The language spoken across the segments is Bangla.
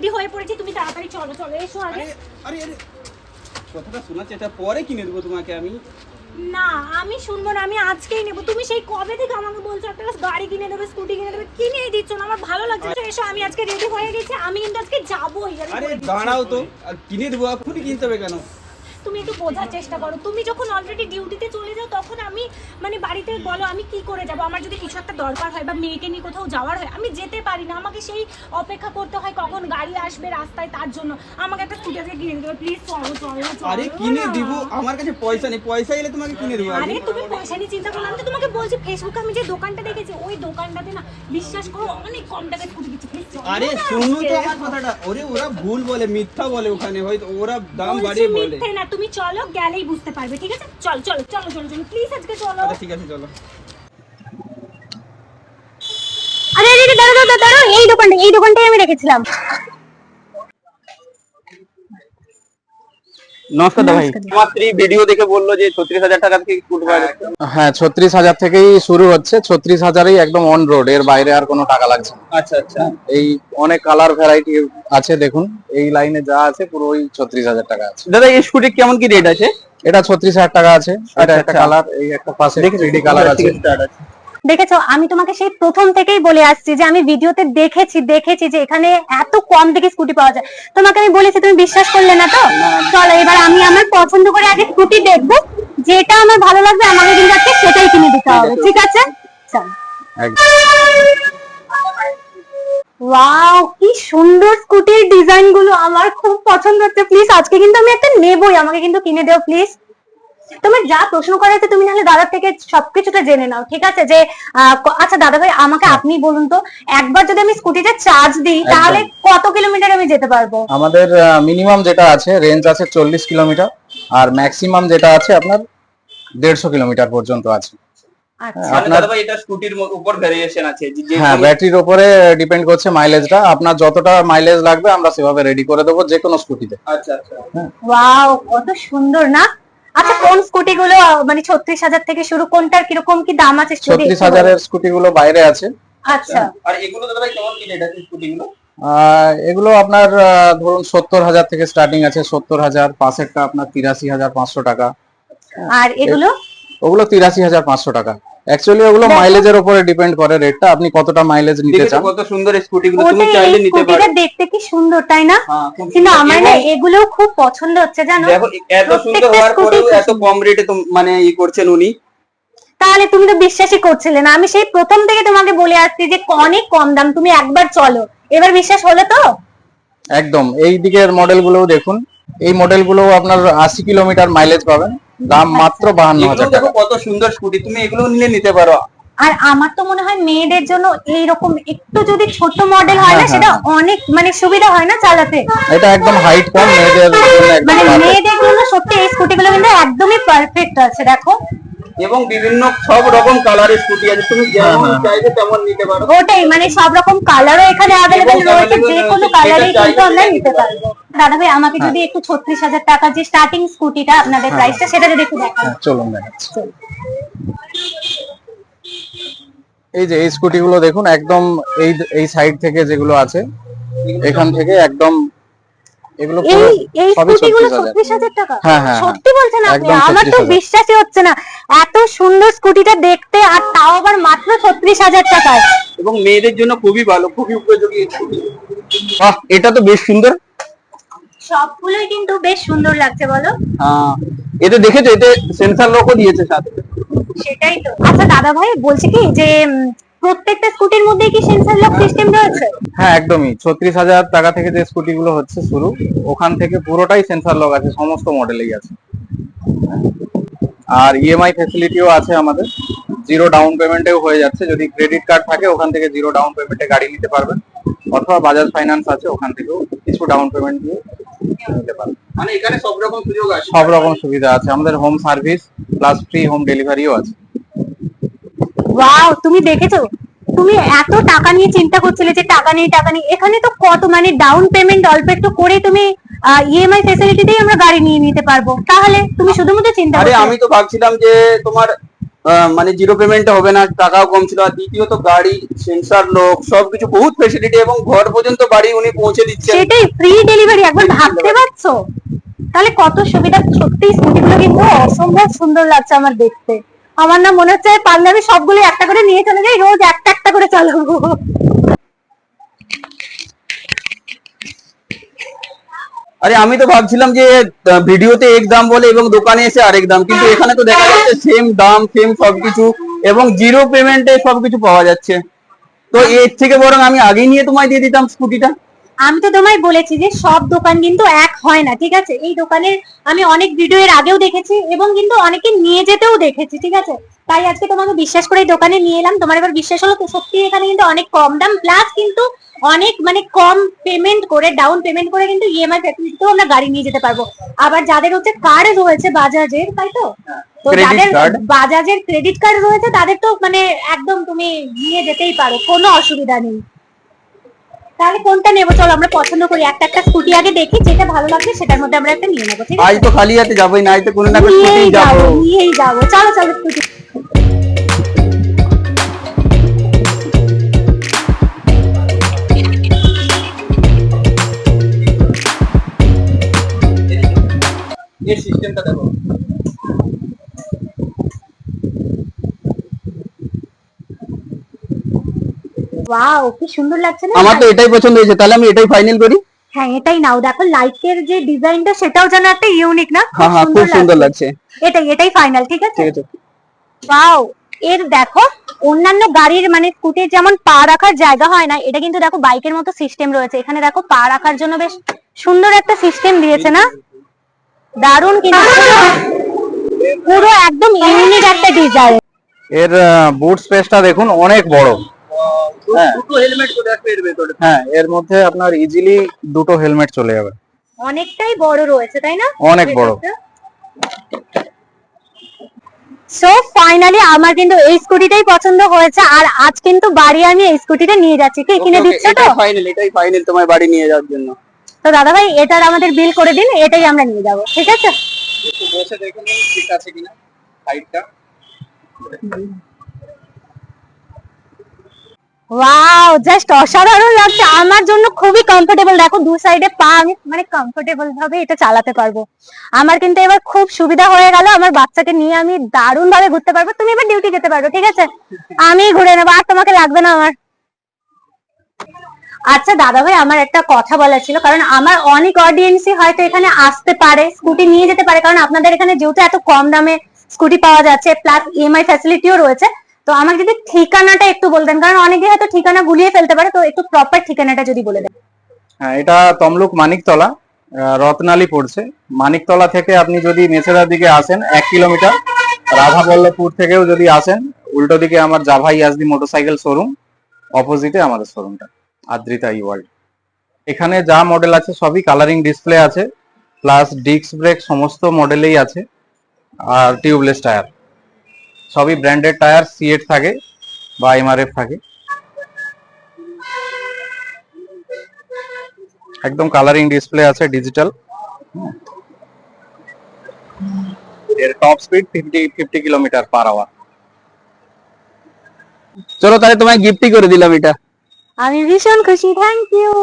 রেডি হয়ে পড়েছি তুমি তাড়াতাড়ি চলো চলো এসো আগে। আরে আরে কথাটা শোনাচ্ছে এটা পরে কিনে দেবো তোমাকে আমি? না আমি শুনব না আমি আজকেই নেব। তুমি সেই কবে থেকে আমাকে বলছো একটা গাড়ি কিনে দেবে স্কুটি কিনে দেবে কিনেই দিচ্ছ না? আমার ভালো লাগছে তো এসো আমি আজকে রেডি হয়ে গেছি আমি কিন্তু আজকে যাবোই আরে দাঁড়াও তো। কিনে দেবো এখনই কিনতে হবে কেন? তুমি একটু বোঝার চেষ্টা করো। তুমি যখন অলরেডি ডিউটিতে চলে যাও তখন আমি মানে বাড়িতে বলো আমি কি করে যাব? আমার যদি কিছু একটা দরকার হয় বা মেয়েকে নিয়ে কোথাও যাওয়ার হয় আমি যেতে পারি না। আমাকে সেই অপেক্ষা করতে হয় কখন গাড়ি আসবে রাস্তায় তার জন্য। আমাকে একটা স্কুটি আজকে কিনে দেবে প্লিজ চলো চলো আরে কিনে। দিব? আমার কাছে পয়সা নেই। পয়সা এলে তোমাকে কিনে দেবো আরে। তুমি পয়সা নিয়ে চিন্তা করো আমি তো তোমাকে বলছি ফেসবুকে আমি যে দোকানটা দেখেছি ওই দোকানটাতে না বিশ্বাস করো অনেক কম টাকায় স্কুটি দিচ্ছে প্লিজ আরে শুনো তো আমার কথাটা। ওরে ওরা ভুল বলে মিথ্যা বলে ওখানে। হয়তো ওরা দাম বাড়িয়ে বলে। না তুমি চলো গেলেই বুঝতে পারবে ঠিক আছে? চলো চলো চলো চলো চলো প্লিজ আজকে চলো। আচ্ছা ঠিক আছে চলো। আরে আরে আরে, দাঁড়াও দাঁড়াও দাঁড়াও এই দোকানটা এই দোকানটাই আমি রেখেছিলাম। নমস্কার ভাই। আমার ভিডিও দেখে বলল যে ছত্রিশ হাজার টাকা থেকে স্কুটি হ্যাঁ। ছত্রিশ হাজার থেকেই শুরু হচ্ছে। ছত্রিশ হাজারেই একদম অন রোডের বাইরে আর কোনো টাকা লাগছে না। আচ্ছা আচ্ছা। এই অনেক কালার ভ্যারাইটি আছে দেখুন। এই লাইনে যা আছে পুরো ওই ছত্রিশ হাজার টাকা আছে। দাদা এই স্কুটি কেমন কি রেট আছে? এটা ছত্রিশ হাজার টাকা আছে। এটা আচ্ছা, একটা আচ্ছা। কালার এই একটা পাশে কালার আছে। দেখেছ আমি তোমাকে সেই প্রথম থেকেই বলে আসছি যে আমি ভিডিওতে দেখেছি দেখেছি যে এখানে এত কম থেকে স্কুটি পাওয়া যায়। তোমাকে আমি বলেছি তুমি বিশ্বাস করলে না তো? চলো এবার আমি আমার পছন্দ করে আগে স্কুটি দেখব। যেটা আমার ভালো লাগবে আমাকে কিন্তু আজকে সেটাই কিনে দিতে হবে ঠিক আছে? চল। ওয়াও কি সুন্দর স্কুটির ডিজাইনগুলো আমার খুব পছন্দ হচ্ছে। প্লিজ আজকে কিন্তু আমি একটা নেবই আমাকে কিন্তু কিনে দাও প্লিজ। তোমার যা প্রশ্ন করা আছে তুমি নাহলে দাদার থেকে সবকিছুটা জেনে নাও ঠিক আছে? যে আচ্ছা দাদা ভাই আমাকে আপনি বলুন তো একবার যদি আমি স্কুটিটা চার্জ দিই তাহলে কত কিলোমিটার আমি যেতে পারব? আমাদের মিনিমাম যেটা আছে রেঞ্জ আছে চল্লিশ কিলোমিটার আর ম্যাক্সিমাম যেটা আছে আপনার দেড়শো কিলোমিটার পর্যন্ত আছে। আচ্ছা। হ্যাঁ ব্যাটারির উপরে ডিপেন্ড করছে মাইলেজটা আপনার যতটা মাইলেজ লাগবে আমরা সেভাবে রেডি করে দেবো যে কোনো স্কুটিতে আচ্ছা। আচ্ছা ওয়াও কত সুন্দর না? আচ্ছা কোন স্কুটি গুলো মানে ছত্রিশ হাজার থেকে শুরু কোনটার কীরকম কি দাম আছে ছত্রিশ হাজারের স্কুটি গুলো বাইরে আছে। আচ্ছা। আর এগুলো দাদা ভাই কেমন কি রেট আছে স্কুটি গুলো এগুলো আপনার ধরুন সত্তর হাজার থেকে স্টার্টিং আছে সত্তর হাজার পাশেরটা আপনার তিরাশি হাজার পাঁচশো টাকা। আর এগুলো? ওগুলো তিরাশি হাজার পাঁচশো টাকা। অ্যাকচুয়ালি ওগুলো মাইলেজের উপরে ডিপেন্ড করে রেটটা আপনি কতটা মাইলেজ নিতে চান? কত সুন্দর স্কুটি গুলো? তুমি চাইলে নিতে পারো। দেখতে কি সুন্দর তাই না? হ্যাঁ, খুব কিন্তু আমার না এগুলো খুব পছন্দ হচ্ছে জানো? দেখো এত সুন্দর হওয়ার পরেও এত কম রেটে মানে ই করছেন উনি। তাহলে তুমি তো বিশ্বাসই করছিলে না। আমি সেই প্রথম থেকে তোমাকে বলে আসছি যে অনেক কম দাম। তুমি একবার চলো। এবার বিশ্বাস হলো তো? একদম। এই দিকের মডেল গুলোও দেখুন। এই মডেলগুলো আপনার আশি কিলোমিটার মাইলেজ পাবেন। দাম মাত্র বাহান্ন হাজার দেখো টাকা। কত সুন্দর স্কুটি তুমি এগুলো নিলে নিতে পারো। আর আমার তো মনে হয় মেয়েদের জন্য এইরকম একটু যদি ছোট মডেল হয় না হ্যাঁ, সেটা অনেক মানে সুবিধা হয় না চালাতে? এটা একদম হাইট কম মেয়েদের জন্য একদম মানে মেয়েদের জন্য সত্যি এই স্কুটিগুলো কিন্তু একদমই পারফেক্ট আছে দেখো। এবং বিভিন্ন সব রকম কালারের স্কুটি আছে। তুমি যেমন হ্যাঁ, হ্যাঁ। চাইবে তেমন নিতে পারো। ওটাই মানে সব রকম কালারও এখানে অ্যাভেলেবেল এবং রয়েছে যে কোনো কালারই কিন্তু আমরা নিতে পারব। দাদা ভাই আমাকে হ্যাঁ। যদি একটু ছত্রিশ হাজার টাকা যে স্টার্টিং স্কুটিটা আপনাদের প্রাইসটা সেটা যদি একটু দেখান। চলুন দেখাচ্ছি। এই যে এই স্কুটি গুলো দেখুন একদম এই এই সাইড থেকে যেগুলো আছে এখান থেকে একদম এগুলো পুরো এই এই সবই স্কুটিগুলো 36,000 টাকা? হ্যাঁ, হ্যাঁ, সত্যি বলছেন আপনি আমার তো বিশ্বাসই হচ্ছে না। এত সুন্দর স্কুটিটা দেখতে আর তাও আবার মাত্র ছত্রিশ হাজার টাকায়। এবং মেয়েদের জন্য খুবই ভালো খুবই উপযোগী। বাহ এটা তো বেশ সুন্দর। সবগুলোই কিন্তু বেশ সুন্দর লাগছে বলো। হ্যাঁ এতে দেখেছ এতে সেন্সার লকও দিয়েছে সাথে। সেটাই তো। আচ্ছা দাদা ভাই বলছি কি যে প্রত্যেকটা স্কুটির মধ্যে কি সেন্সর লক সিস্টেম রয়েছে? হ্যাঁ একদমই। ছত্রিশ হাজার টাকা থেকে যে স্কুটি গুলো হচ্ছে শুরু ওখান থেকে পুরোটাই সেন্সার লক আছে সমস্ত মডেলেই আছে। আর ইএমআই ফেসিলিটিও আছে আমাদের। জিরো ডাউন পেমেন্টেও হয়ে যাচ্ছে। যদি ক্রেডিট কার্ড থাকে ওখান থেকে জিরো ডাউন পেমেন্টে গাড়ি নিতে পারবেন। অথবা বাজাজ ফাইন্যান্স আছে ওখান থেকেও কিছু ডাউন পেমেন্ট দিয়ে নিতে পারবেন। মানে এখানে সব রকম সুযোগ আছে? সব রকম সুবিধা আছে। আমাদের home service plus free home ডেলিভারিও আছে। ওয়াও তুমি দেখেছ? তুমি এত টাকা নিয়ে চিন্তা করছিলে যে টাকা নেই টাকা নেই। এখানে তো কত মানে ডাউন পেমেন্ট অল্প একটু করে তুমি ইএমআই ফেসিলিটিতেই আমরা গাড়ি নিয়ে নিতে পারব। তাহলে তুমি শুধুমাত্র চিন্তা আরে আমি তো ভাবছিলাম যে তোমার মানে জিরো পেমেন্টে হবে না টাকাও কম ছিল। আর দ্বিতীয়ত গাড়ি সেন্সার লোক সবকিছু বহুত ফেসিলিটি এবং ঘর পর্যন্ত বাড়ি উনি পৌঁছে দিচ্ছেন। সেটাই ফ্রি ডেলিভারি একবার ভাবতে পারছ? তাহলে কত সুবিধা সত্যি স্কুটিগুলো কিন্তু অসম্ভব সুন্দর লাগছে আমার দেখতে। আমার না মনে হচ্ছে পারলে আমি সবগুলো একটা করে নিয়ে চলে যাই রোজ একটা একটা করে চালাবো। আরে আমি তো ভাবছিলাম যে ভিডিওতে এক দাম বলে এবং দোকানে এসে আরেক দাম, কিন্তু এখানে তো দেখা যাচ্ছে সেম দাম সেম সবকিছু এবং জিরো পেমেন্টে সবকিছু পাওয়া যাচ্ছে। তো এর থেকে বরং আমি আগেই নিয়ে তোমায় দিয়ে দিতাম স্কুটিটা। আমি তো তোমায় বলেছি যে সব দোকান কিন্তু এক হয় না ঠিক আছে? এই দোকানের আমি অনেক ভিডিও এর আগেও দেখেছি এবং কিন্তু অনেকে নিয়ে যেতেও দেখেছি ঠিক আছে? তাই আজকে তোমাকে বিশ্বাস করে এই দোকানে নিয়ে এলাম। তোমার এবার বিশ্বাস হলো সত্যি এখানে কিন্তু অনেক কম দাম প্লাস কিন্তু অনেক মানে কম পেমেন্ট করে ডাউন পেমেন্ট করে কিন্তু ইএমআই ফ্যাসিলিটিতেও আমরা গাড়ি নিয়ে যেতে পারব। আবার যাদের হচ্ছে কার্ড রয়েছে বাজাজের তাই তো? তো যাদের বাজাজের ক্রেডিট কার্ড রয়েছে তাদের তো মানে একদম তুমি নিয়ে যেতেই পারো কোনো অসুবিধা নেই। তাহলে কোনটা নেব? চলো আমরা পছন্দ করি। একটা একটা স্কুটি আগে দেখি যেটা ভালো লাগবে সেটার মধ্যে আমরা একটা নিয়ে নেব ঠিক আজ আছে তো খালি হাতে যাবোই না আজ তো কোনো না কোনো স্কুটি যাব নিয়েই যাব। চলো চলো স্কুটি। এর সিস্টেমটা দেখো। ওয়াও কি সুন্দর লাগছে না? আমার তো এটাই পছন্দ হয়েছে তাহলে আমি এটাই ফাইনাল করি। হ্যাঁ এটাই নাও। দেখো লাইটের যে ডিজাইনটা সেটাও যেন একটা ইউনিক না? হ্যাঁ হ্যাঁ খুব সুন্দর লাগছে। এটাই এটাই ফাইনাল ঠিক আছে? ঠিক আছে। ওয়াও এর দেখো অন্যান্য গাড়ির মানে স্কুটির যেমন পা রাখার জায়গা হয় না এটা কিন্তু দেখো বাইকের মতো সিস্টেম রয়েছে। এখানে দেখো পা রাখার জন্য বেশ সুন্দর একটা সিস্টেম দিয়েছে না? দারুণ কিন্তু। পুরো একদম ইউনিক একটা ডিজাইন এর বুট স্পেসটা দেখুন অনেক বড়। হ্যাঁ। দুটো হেলমেট এর ভেতরে। হ্যাঁ এর মধ্যে আপনার ইজিলি দুটো হেলমেট চলে যাবে। অনেকটাই বড় রয়েছে তাই না? অনেক বড়। সো ফাইনালি আমার কিন্তু এই স্কুটিটাই পছন্দ হয়েছে আর আজ কিন্তু বাড়ি আমি এই স্কুটিটা নিয়ে যাচ্ছি। কি কিনে দিচ্ছ তো? ফাইনাল এটাই ফাইনাল তোমার বাড়ি নিয়ে যাওয়ার জন্য। তো দাদা ভাই এটার আমাদের বিল করে দিন এটাই আমরা নিয়ে যাব ঠিক আছে? একটু বসে দেখে নিন ঠিক আছে কিনা হাইটটা ওয়াও জাস্ট অসাধারণ লাগছে। আমার জন্য খুবই কমফোর্টেবল দেখো, দু সাইডে পা আমি মানে কমফোর্টেবল ভাবে এটা চালাতে পারব। আমার কিন্তু এবার খুব সুবিধা হয়ে গেল। আমার বাচ্চাকে নিয়ে আমি দারুণ ভাবে ঘুরতে পারব। তুমি এবার ডিউটি যেতে পারবে ঠিক আছে? আমি ঘুরে নেব। আর তোমাকে লাগবে না আমার। আচ্ছা দাদা ভাই আমার একটা কথা বলার ছিল। কারণ আমার অনেক অডিয়েন্সই হয়তো এখানে আসতে পারে স্কুটি নিয়ে যেতে পারে। কারণ আপনাদের এখানে যেহেতু এত কম দামে স্কুটি পাওয়া যাচ্ছে প্লাস ইএমআই ফ্যাসিলিটিও রয়েছে। তো আমার যদি ঠিকানাটা একটু বলতেন কারণ অনেকে হয়তো ঠিকানা গুলিয়ে ফেলতে পারে, তো একটু প্রপার ঠিকানাটা যদি বলে দেন। হ্যাঁ এটা তমলুক মানিকতলা রত্নালি পড়ছে। মানিকতলা থেকে আপনি যদি মেছেদার দিকে আসেন, এক কিলোমিটার, রাধাবল্লভপুর থেকেও যদি আসেন, উল্টো দিকে আমার জাভা ইয়াজদি মোটরসাইকেল শোরুম অপোজিটে আমাদের শোরুমটা, আদ্রিতা ই ওয়ার্ল্ড। এখানে যা মডেল আছে, সবই কালারিং ডিসপ্লে আছে প্লাস ডিস্ক ব্রেক সমস্ত মডেলেই আছে, আর টিউবলেস টায়ার সবই ব্র্যান্ডেড টায়ার সিএট থাকে বা এমআরএফ থাকে। একদম কালারিং ডিসপ্লে আছে ডিজিটাল এর top speed fifty kilometre per hour চলো তাহলে তোমায় গিফটই করে দিলাম এটা। আমি ভীষণ খুশি থ্যাংক ইউ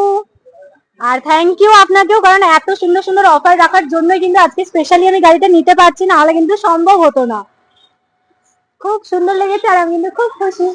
আর থ্যাংক ইউ আপনাকেও, কারণ এত সুন্দর সুন্দর অফার রাখার জন্যই কিন্তু আজকে স্পেশালি আমি গাড়িটা নিতে পারছি না, হলে কিন্তু সম্ভব হতো না। খুব সুন্দর লেগেছে আর আমি কিন্তু খুব খুশি।